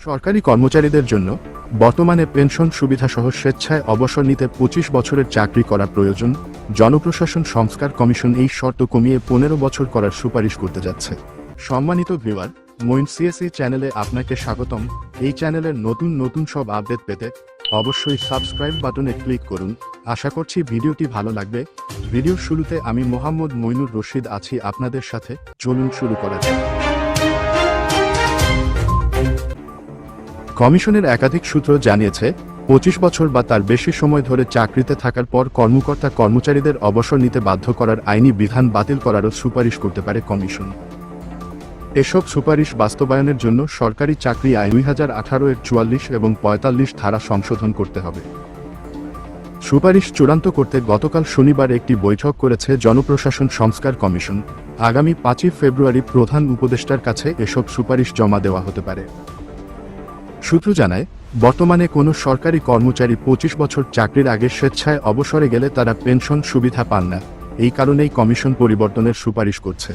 সরকারি কর্মচারীদের জন্য বর্তমানে পেনশন সুবিধা সহ স্বেচ্ছায় অবসর নিতে পঁচিশ বছরের চাকরি করা প্রয়োজন, জনপ্রশাসন সংস্কার কমিশন এই শর্ত কমিয়ে পনেরো বছর করার সুপারিশ করতে যাচ্ছে। সম্মানিত ভিউয়ার মইন সিএসই চ্যানেলে আপনাকে স্বাগতম। এই চ্যানেলের নতুন নতুন সব আপডেট পেতে অবশ্যই সাবস্ক্রাইব বাটনে ক্লিক করুন। আশা করছি ভিডিওটি ভালো লাগবে। ভিডিওর শুরুতে আমি মোহাম্মদ মইনুর রশিদ আছি আপনাদের সাথে। চলুন শুরু করা যাক। কমিশনের একাধিক সূত্র জানিয়েছে, পঁচিশ বছর বা তার বেশি সময় ধরে চাকরিতে থাকার পর কর্মকর্তা কর্মচারীদের অবসর নিতে বাধ্য করার আইনি বিধান বাতিল করারও সুপারিশ করতে পারে কমিশন। এসব সুপারিশ বাস্তবায়নের জন্য সরকারি চাকরি আইন দুই হাজার আঠারো এর চুয়াল্লিশ এবং পঁয়তাল্লিশ ধারা সংশোধন করতে হবে। সুপারিশ চূড়ান্ত করতে গতকাল শনিবার একটি বৈঠক করেছে জনপ্রশাসন সংস্কার কমিশন। আগামী পাঁচই ফেব্রুয়ারি প্রধান উপদেষ্টার কাছে এসব সুপারিশ জমা দেওয়া হতে পারে। সূত্র জানায়, বর্তমানে কোনো সরকারি কর্মচারী পঁচিশ বছর চাকরির আগে স্বেচ্ছায় অবসরে গেলে তারা পেনশন সুবিধা পান না। এই কারণেই কমিশন পরিবর্তনের সুপারিশ করছে।